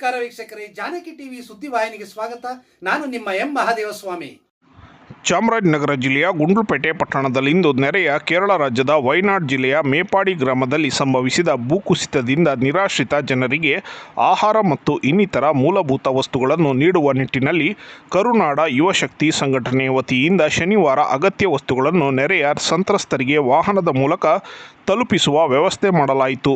ನಮಸ್ಕಾರ ವೀಕ್ಷಕರೇ, ಜಾನಕಿ ಟಿವಿ ಸುದ್ದಿವಾಹಿನಿಗೆ ಸ್ವಾಗತ. ನಾನು ನಿಮ್ಮ ಎಂ. ಮಹಾದೇವಸ್ವಾಮಿ. ಚಾಮರಾಜನಗರ ಜಿಲ್ಲೆಯ ಗುಂಡ್ಲುಪೇಟೆ ಪಟ್ಟಣದಲ್ಲಿಂದು ನೆರೆಯ ಕೇರಳ ರಾಜ್ಯದ ವಯನಾಡ್ ಜಿಲ್ಲೆಯ ಮೇಪಾಡಿ ಗ್ರಾಮದಲ್ಲಿ ಸಂಭವಿಸಿದ ಭೂಕುಸಿತದಿಂದ ನಿರಾಶ್ರಿತ ಜನರಿಗೆ ಆಹಾರ ಮತ್ತು ಇನ್ನಿತರ ಮೂಲಭೂತ ವಸ್ತುಗಳನ್ನು ನೀಡುವ ನಿಟ್ಟಿನಲ್ಲಿ ಕರುನಾಡ ಯುವಶಕ್ತಿ ಸಂಘಟನೆ ವತಿಯಿಂದ ಶನಿವಾರ ಅಗತ್ಯ ವಸ್ತುಗಳನ್ನು ನೆರೆಯ ಸಂತ್ರಸ್ತರಿಗೆ ವಾಹನದ ಮೂಲಕ ತಲುಪಿಸುವ ವ್ಯವಸ್ಥೆ ಮಾಡಲಾಯಿತು.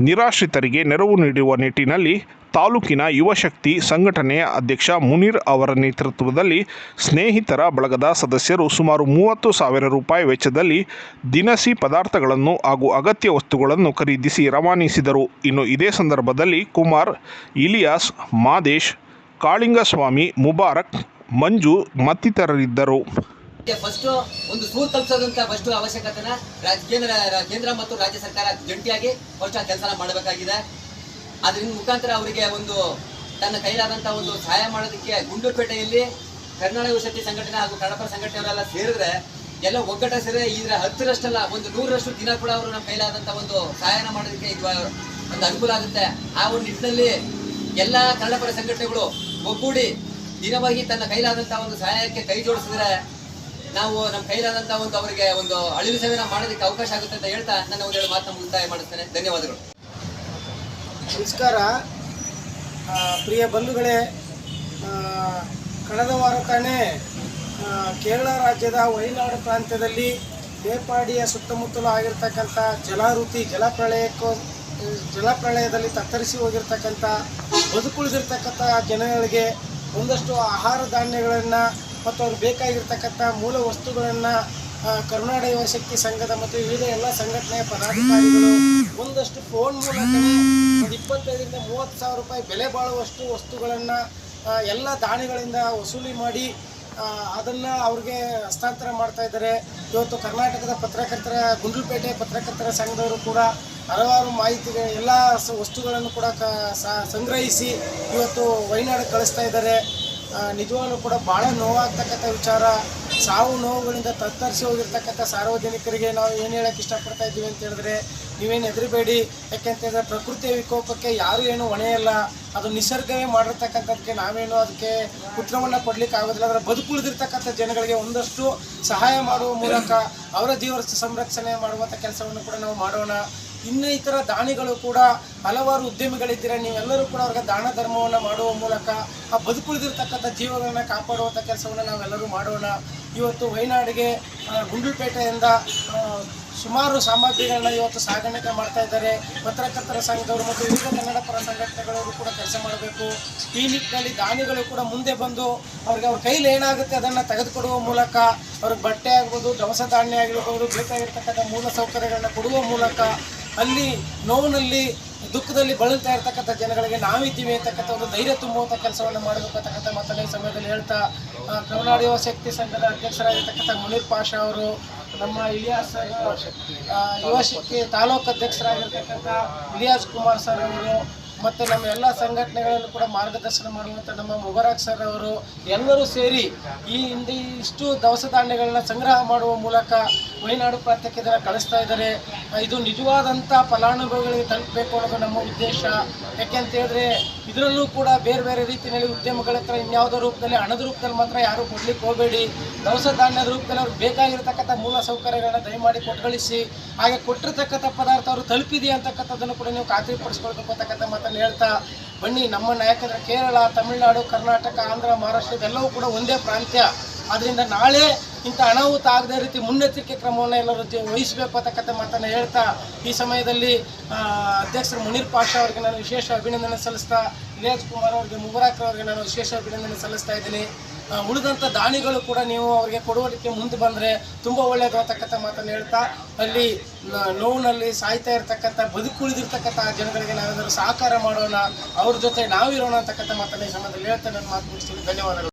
ನಿರಾಶ್ರಿತರಿಗೆ ನೆರವು ನೀಡುವ ನಿಟ್ಟಿನಲ್ಲಿ ತಾಲೂಕಿನ ಯುವಶಕ್ತಿ ಸಂಘಟನೆಯ ಅಧ್ಯಕ್ಷ ಮುನೀರ್ ಅವರ ನೇತೃತ್ವದಲ್ಲಿ ಸ್ನೇಹಿತರ ಬಳಗದ ಸದಸ್ಯರು ಸುಮಾರು ಮೂವತ್ತು ಸಾವಿರ ರೂಪಾಯಿ ವೆಚ್ಚದಲ್ಲಿ ದಿನಸಿ ಪದಾರ್ಥಗಳನ್ನು ಹಾಗೂ ಅಗತ್ಯ ವಸ್ತುಗಳನ್ನು ಖರೀದಿಸಿ ರವಾನಿಸಿದರು. ಇನ್ನು ಇದೇ ಸಂದರ್ಭದಲ್ಲಿ ಕುಮಾರ್, ಇಲಿಯಾಸ್, ಮಾದೇಶ್, ಕಾಳಿಂಗಸ್ವಾಮಿ, ಮುಬಾರಕ್, ಮಂಜು ಮತ್ತಿತರರಿದ್ದರು. ಫಸ್ಟ್ ಒಂದು ಸೂರು ತಲುಪಿಸೋದಂತ ಫಸ್ಟ್ ಅವಶ್ಯಕತೆನ ಕೇಂದ್ರ ಕೇಂದ್ರ ಮತ್ತು ರಾಜ್ಯ ಸರ್ಕಾರ ಜಂಟಿಯಾಗಿ ಫಸ್ಟ್ ಆ ಕೆಲಸ ಮಾಡಬೇಕಾಗಿದೆ. ಅದರಿಂದ ಮುಖಾಂತರ ಅವರಿಗೆ ಒಂದು ತನ್ನ ಕೈಲಾದಂತ ಒಂದು ಸಹಾಯ ಮಾಡೋದಕ್ಕೆ ಗುಂಡೂರುಪೇಟೆಯಲ್ಲಿ ಕರ್ನಾಟಕ ಶಕ್ತಿ ಸಂಘಟನೆ ಹಾಗೂ ಕನ್ನಡಪರ ಸಂಘಟನೆಯವರೆಲ್ಲ ಸೇರಿದ್ರೆ ಎಲ್ಲ ಒಗ್ಗಟ್ಟ ಸೇರಿ ಇದರ ಹತ್ತರಷ್ಟಲ್ಲ, ಒಂದು ನೂರರಷ್ಟು ದಿನ ಕೂಡ ಅವರು ನಮ್ಮ ಕೈಲಾದಂತ ಒಂದು ಸಹಾಯನ ಮಾಡೋದಕ್ಕೆ ಇದು ಒಂದು ಅನುಕೂಲ ಆಗುತ್ತೆ. ಆ ಒಂದು ನಿಟ್ಟಿನಲ್ಲಿ ಎಲ್ಲ ಕನ್ನಡಪರ ಸಂಘಟನೆಗಳು ಒಗ್ಗೂಡಿ ದಿನವಾಗಿ ತನ್ನ ಕೈಲಾದಂತ ಒಂದು ಸಹಾಯಕ್ಕೆ ಕೈ ಜೋಡಿಸಿದ್ರೆ ನಾವು ನಮ್ಮ ಕೈಲಾದಂತ ಒಂದು ಅವರಿಗೆ ಒಂದು ಅಳಿಲು ಸೇವೆನ ಮಾಡೋದಕ್ಕೆ ಅವಕಾಶ ಆಗುತ್ತೆ ಅಂತ ಹೇಳ್ತಾ ನನ್ನ ಒಂದೆರಡು ಮಾತನ್ನು ಮುಕ್ತಾಯ ಮಾಡುತ್ತೇನೆ ಧನ್ಯವಾದಗಳು. ನಮಸ್ಕಾರ. ಪ್ರಿಯ ಬಂಧುಗಳೇ ಕಳೆದ ವಾರ ತಾನೇ ಕೇರಳ ರಾಜ್ಯದ ವಯನಾಡು ಪ್ರಾಂತ್ಯದಲ್ಲಿ ಬೇಪಾಡಿಯ ಸುತ್ತಮುತ್ತಲು ಆಗಿರ್ತಕ್ಕಂಥ ಜಲಾವೃತಿ, ಜಲಪ್ರಳಯಕ್ಕೂ, ಜಲಪ್ರಳಯದಲ್ಲಿ ತತ್ತರಿಸಿ ಹೋಗಿರ್ತಕ್ಕಂಥ, ಬದುಕುಳಿದಿರ್ತಕ್ಕಂಥ ಜನಗಳಿಗೆ ಒಂದಷ್ಟು ಆಹಾರ ಧಾನ್ಯಗಳನ್ನು ಮತ್ತು ಅವ್ರಿಗೆ ಬೇಕಾಗಿರ್ತಕ್ಕಂಥ ಮೂಲ ವಸ್ತುಗಳನ್ನು ಕರ್ನಾಟಕ ಯುವಶಕ್ತಿ ಸಂಘದ ಮತ್ತು ವಿವಿಧ ಎಲ್ಲ ಸಂಘಟನೆಯ ಪದಾಧಿಕಾರಿಗಳು ಒಂದಷ್ಟು ಫೋನ್ ಮೂಲಕ ಒಂದು ಇಪ್ಪತ್ತೈದರಿಂದ ಮೂವತ್ತು ಸಾವಿರ ರೂಪಾಯಿ ಬೆಲೆ ಬಾಳುವಷ್ಟು ವಸ್ತುಗಳನ್ನು ಎಲ್ಲ ದಾಣಿಗಳಿಂದ ವಸೂಲಿ ಮಾಡಿ ಅದನ್ನು ಅವ್ರಿಗೆ ಹಸ್ತಾಂತರ ಮಾಡ್ತಾ ಇದ್ದಾರೆ. ಇವತ್ತು ಕರ್ನಾಟಕದ ಪತ್ರಕರ್ತರ ಗುಂಡ್ಲುಪೇಟೆ ಪತ್ರಕರ್ತರ ಸಂಘದವರು ಕೂಡ ಹಲವಾರು ಮಾಹಿತಿಗೆ ಎಲ್ಲ ವಸ್ತುಗಳನ್ನು ಕೂಡ ಸಂಗ್ರಹಿಸಿ ಇವತ್ತು ವಯನಾಡು ಕಳಿಸ್ತಾ ಇದ್ದಾರೆ. ನಿಜವಾಗ್ಲೂ ಕೂಡ ಭಾಳ ನೋವಾಗ್ತಕ್ಕಂಥ ವಿಚಾರ. ಸಾವು ನೋವುಗಳಿಂದ ತತ್ತರಿಸಿ ಹೋಗಿರ್ತಕ್ಕಂಥ ಸಾರ್ವಜನಿಕರಿಗೆ ನಾವು ಏನು ಹೇಳಕ್ಕೆ ಇಷ್ಟಪಡ್ತಾ ಇದ್ದೀವಿ ಅಂತ ಹೇಳಿದ್ರೆ, ನೀವೇನು ಹೆದರಬೇಡಿ. ಯಾಕೆಂತ ಹೇಳಿದ್ರೆ ಪ್ರಕೃತಿಯ ವಿಕೋಪಕ್ಕೆ ಯಾರು ಏನು ಹೊಣೆಯಲ್ಲ ಅದು ನಿಸರ್ಗವೇ ಮಾಡಿರ್ತಕ್ಕಂಥದ್ದಕ್ಕೆ ನಾವೇನು ಅದಕ್ಕೆ ಉತ್ತರವನ್ನು ಕೊಡ್ಲಿಕ್ಕೆ ಆಗೋದಿಲ್ಲ. ಅದರ ಬದುಕುಳಿದಿರ್ತಕ್ಕಂಥ ಜನಗಳಿಗೆ ಒಂದಷ್ಟು ಸಹಾಯ ಮಾಡುವ ಮೂಲಕ ಅವರ ಜೀವ ಸಂರಕ್ಷಣೆ ಮಾಡುವಂಥ ಕೆಲಸವನ್ನು ಕೂಡ ನಾವು ಮಾಡೋಣ. ಇನ್ನು ಇತರ ದಾನಿಗಳು ಕೂಡ ಹಲವಾರು ಉದ್ಯಮಿಗಳಿದ್ದೀರ. ನೀವೆಲ್ಲರೂ ಕೂಡ ಅವ್ರಿಗೆ ದಾನ ಧರ್ಮವನ್ನು ಮಾಡುವ ಮೂಲಕ ಆ ಬದುಕುಳಿದಿರ್ತಕ್ಕಂಥ ಜೀವಗಳನ್ನು ಕಾಪಾಡುವಂಥ ಕೆಲಸವನ್ನು ನಾವೆಲ್ಲರೂ ಮಾಡೋಣ. ಇವತ್ತು ವಯನಾಡಿಗೆ ಗುಂಡ್ಲುಪೇಟೆಯಿಂದ ಸುಮಾರು ಸಾಮಗ್ರಿಗಳನ್ನ ಇವತ್ತು ಸಾಗಾಣಿಕೆ ಮಾಡ್ತಾ ಇದ್ದಾರೆ. ಪತ್ರಕರ್ತರ ಸಂಘದವರು ಮತ್ತು ವಿವಿಧ ಕನ್ನಡ ಪರ ಸಂಘಟನೆಗಳವರು ಕೂಡ ಕೆಲಸ ಮಾಡಬೇಕು. ಈ ನಿಟ್ಟಿನಲ್ಲಿ ದಾನಿಗಳು ಕೂಡ ಮುಂದೆ ಬಂದು ಅವ್ರಿಗೆ ಅವ್ರ ಕೈಲಿ ಏನಾಗುತ್ತೆ ಅದನ್ನು ತೆಗೆದುಕೊಡುವ ಮೂಲಕ ಅವ್ರಿಗೆ ಬಟ್ಟೆ ಆಗ್ಬೋದು, ದವಸ ಧಾನ್ಯ ಆಗಿರ್ಬೋದು, ಬೇಕಾಗಿರ್ತಕ್ಕಂಥ ಮೂಲ ಸೌಕರ್ಯಗಳನ್ನ ಕೊಡುವ ಮೂಲಕ ಅಲ್ಲಿ ನೋವಿನಲ್ಲಿ ದುಃಖದಲ್ಲಿ ಬಳಲ್ತಾ ಇರ್ತಕ್ಕಂಥ ಜನಗಳಿಗೆ ನಾವಿದ್ದೀವಿ ಅಂತಕ್ಕಂಥ ಒಂದು ಧೈರ್ಯ ತುಂಬುವಂಥ ಕೆಲಸವನ್ನು ಮಾಡಬೇಕು ಅಂತಕ್ಕಂಥ ಸಮಯದಲ್ಲಿ ಹೇಳ್ತಾ ಆ, ಕರುನಾಡು ಯುವ ಶಕ್ತಿ ಸಂಘದ ಅಧ್ಯಕ್ಷರಾಗಿರ್ತಕ್ಕಂಥ ಮುನೀರ್ ಪಾಷಾ ಅವರು ನಮ್ಮ ಇಲಿಯಾಸ್ ಯುವಶಕ್ತಿ ಯುವ ಶಕ್ತಿ ತಾಲೂಕು ಅಧ್ಯಕ್ಷರಾಗಿರ್ತಕ್ಕಂಥ ಇಲಿಯಾಸ್ ಕುಮಾರ್ ಸರ್ ಅವರು ಮತ್ತು ನಮ್ಮ ಎಲ್ಲ ಸಂಘಟನೆಗಳನ್ನು ಕೂಡ ಮಾರ್ಗದರ್ಶನ ಮಾಡುವಂಥ ನಮ್ಮ ಮುಬಾರಕ್ ಸರ್ ಅವರು ಎಲ್ಲರೂ ಸೇರಿ ಈ ಹಿಂದೆ ಇಷ್ಟು ದವಸ ಧಾನ್ಯಗಳನ್ನ ಸಂಗ್ರಹ ಮಾಡುವ ಮೂಲಕ ವಯನಾಡು ಪ್ರಾಂತ್ಯಕ್ಕೆ ಕಳಿಸ್ತಾ ಇದ್ದಾರೆ. ಇದು ನಿಜವಾದಂಥ ಫಲಾನುಭವಿಗಳಿಗೆ ತಲುಪಬೇಕು ಅನ್ನೋದು ನಮ್ಮ ಉದ್ದೇಶ. ಯಾಕೆಂತ ಹೇಳಿದ್ರೆ, ಇದರಲ್ಲೂ ಕೂಡ ಬೇರೆ ಬೇರೆ ರೀತಿಯಲ್ಲಿ ಉದ್ಯಮಗಳ ಹತ್ರ ಇನ್ಯಾವುದೋ ರೂಪದಲ್ಲಿ ಹಣದ ರೂಪದಲ್ಲಿ ಮಾತ್ರ ಯಾರೂ ಕೊಡ್ಲಿಕ್ಕೆ ಹೋಗಬೇಡಿ. ದವಸ ಧಾನ್ಯದ ರೂಪದಲ್ಲಿ ಅವ್ರಿಗೆ ಬೇಕಾಗಿರ್ತಕ್ಕಂಥ ಮೂಲ ಸೌಕರ್ಯಗಳನ್ನ ದಯಮಾಡಿ ಕೊಟ್ಟುಗಳಿಸಿ ಹಾಗೆ ಕೊಟ್ಟಿರ್ತಕ್ಕಂಥ ಪದಾರ್ಥ ಅವರು ತಲುಪಿದೆಯಾ ಅಂತಕ್ಕಂಥದ್ದನ್ನು ಕೂಡ ನೀವು ಖಾತ್ರಿಪಡಿಸ್ಕೊಳ್ಬೇಕು ಅಂತಕ್ಕಂಥ ಮಾತನ್ನು ಹೇಳ್ತಾ, ಬನ್ನಿ ನಮ್ಮ ಯಾಕಂದರೆ ಕೇರಳ, ತಮಿಳುನಾಡು, ಕರ್ನಾಟಕ, ಆಂಧ್ರ, ಮಹಾರಾಷ್ಟ್ರ ಇದೆಲ್ಲವೂ ಕೂಡ ಒಂದೇ ಪ್ರಾಂತ್ಯ. ಆದ್ದರಿಂದ ನಾಳೆ ಇಂಥ ಅನಾಹುತ ಆಗದ ರೀತಿ ಮುನ್ನೆಚ್ಚರಿಕೆ ಕ್ರಮವನ್ನು ಎಲ್ಲರೂ ವಹಿಸಬೇಕು ಅಂತಕ್ಕಂಥ ಮಾತನ್ನು ಹೇಳ್ತಾ ಈ ಸಮಯದಲ್ಲಿ ಆ, ಅಧ್ಯಕ್ಷರು ಮುನೀರ್ ಪಾಷಾ ಅವರಿಗೆ ನಾನು ವಿಶೇಷ ಅಭಿನಂದನೆ ಸಲ್ಲಿಸ್ತಾ ಇಲಿಯಾಸ್ ಕುಮಾರ್ ಅವರಿಗೆ ಮುಬರಾಕ್ ಅವರಿಗೆ ನಾನು ವಿಶೇಷ ಅಭಿನಂದನೆ ಸಲ್ಲಿಸ್ತಾ ಇದ್ದೀನಿ. ಆ, ಉಳಿದಂಥ ದಾನಿಗಳು ಕೂಡ ನೀವು ಅವರಿಗೆ ಕೊಡುವುದಕ್ಕೆ ಮುಂದೆ ಬಂದರೆ ತುಂಬ ಒಳ್ಳೆಯದು ಅಂತಕ್ಕಂಥ ಮಾತನ್ನು ಹೇಳ್ತಾ ಅಲ್ಲಿ ನೋವಿನಲ್ಲಿ ಸಾಯ್ತಾ ಇರ್ತಕ್ಕಂಥ ಬದುಕುಳಿದಿರ್ತಕ್ಕಂಥ ಜನಗಳಿಗೆ ನಾವೆಲ್ಲರೂ ಸಹಕಾರ ಮಾಡೋಣ ಅವ್ರ ಜೊತೆ ನಾವಿರೋಣ ಅಂತಕ್ಕಂಥ ಮಾತನ್ನು ಈ ಸಮಯದಲ್ಲಿ ಹೇಳ್ತಾ ನನ್ನ ಮಾತು ಮುಗಿಸ್ತೀನಿ. ಧನ್ಯವಾದಗಳು.